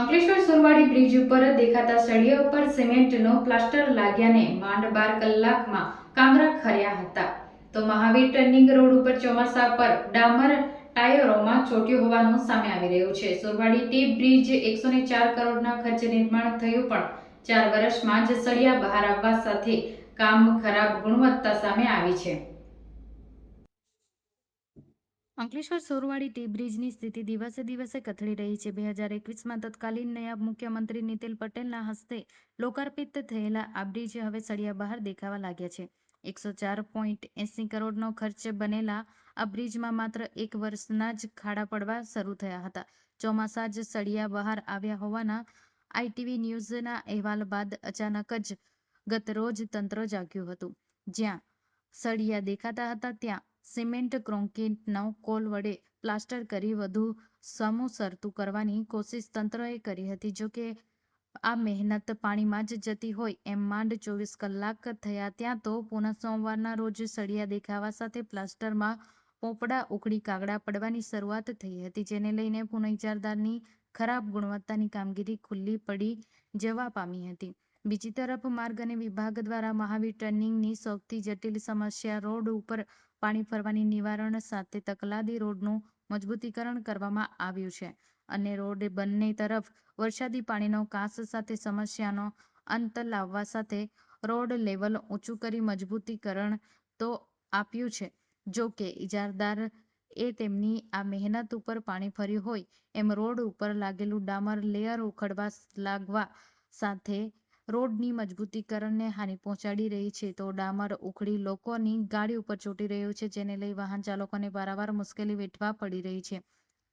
Ankleshwar સુરવાડી bridge ઉપર દેખાતા સળિયા ઉપર સિમેન્ટનો પ્લાસ્ટર લાગ્યાને માંડ બાર કલાકમાં કામરા ખર્યા હતા. તો મહાવીર ટર્નિંગ રોડ ઉપર ચોમાસા પર ડામર ટાયરોમાં ચોટ્યું હોવાનું સામે આવી રહ્યું છે. સુરવાડી ટી બ્રિજ એકસો ચાર કરોડના ખર્ચે નિર્માણ થયું, પણ ચાર વર્ષમાં જ સળિયા બહાર આવવા સાથે કામ ખરાબ ગુણવત્તા સામે આવી છે. અંકલેશ્વર સોરવાડી ટી બ્રિજની સ્થિતિ દિવસે દિવસે કથળી રહી છે. બે હજાર એકવીસમાં તત્કાલીન નાયબ મુખ્યમંત્રી નીતિન પટેલના હસ્તે લોકાર્પિત થયેલા આ બ્રિજ હવે સળિયા બહાર દેખાવા લાગ્યા છે. એકસો ચાર પોઈન્ટ એંસી કરોડનો ખર્ચ બનેલા આ બ્રિજમાં માત્ર એક વર્ષના જ ખાડા પડવા શરૂ થયા હતા. ચોમાસા જ સળિયા બહાર આવ્યા હોવાના આઈટીવી ન્યૂઝના અહેવાલ બાદ અચાનક જ ગતરોજ તંત્ર જાગ્યું હતું. જ્યાં સળિયા દેખાતા હતા, ત્યાં સિમેન્ટ કોન્ક્રીટનો કોલ વડે પ્લાસ્ટર કરી વધુ સમુસરતું કરવાની કોશિશ તંત્રએ કરી હતી. જોકે આ મહેનત પાણીમાં જ જતી હોય એમ માંડ ચોવીસ કલાક થયા ત્યાં તો પુનઃ સોમવારના રોજ સળિયા દેખાવા સાથે પ્લાસ્ટરમાં પોપડા, ઉખડી કાગડા પડવાની શરૂઆત થઈ હતી, જેને લઈને પુનઃઇજારદારની ખરાબ ગુણવત્તાની કામગીરી ખુલ્લી પડી જવા પામી હતી. બીજી તરફ માર્ગ અને વિભાગ દ્વારા મહાવીર ટર્નિંગની સૌથી જટિલ સમસ્યા રોડ ઉપર પાણી ફરવાની નિવારણ સાથે તકલાદી રોડનું મજબૂતીકરણ કરવામાં આવ્યું છે. અને રોડ બંને તરફ વરસાદી પાણીનો કાંસ સાથે સમસ્યાનો અંત લાવવા સાથે રોડ લેવલ ઊંચું કરી મજબૂતીકરણ તો આપ્યું છે. જો કે ઇજારદાર એ તેમની આ મહેનત ઉપર પાણી ફર્યું હોય એમ રોડ ઉપર લાગેલું ડામર લેયર ઉખડવા લાગવા સાથે રોડની મજબૂતીકરણને હાનિ પહોંચાડી રહી છે, તો ડામર ઉખડી લોકોની ગાડી ઉપર ચોંટી રહ્યું છે, જેને લઈ વાહન ચાલકોને વારંવાર મુશ્કેલી વેઠવા પડી રહી છે.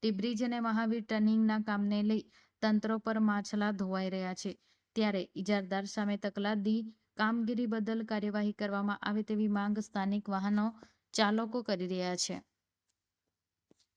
ટીબ્રિજ અને મહાવીર ટર્નિંગના કામને લઈ તંત્ર પર માછલા ધોવાઈ રહ્યા છે. ત્યારે ઇજારદાર સામે તકલાદી કામગીરી બદલ કાર્યવાહી કરવામાં આવે તેવી માંગ સ્થાનિક વાહનો ચાલકો કરી રહ્યા છે.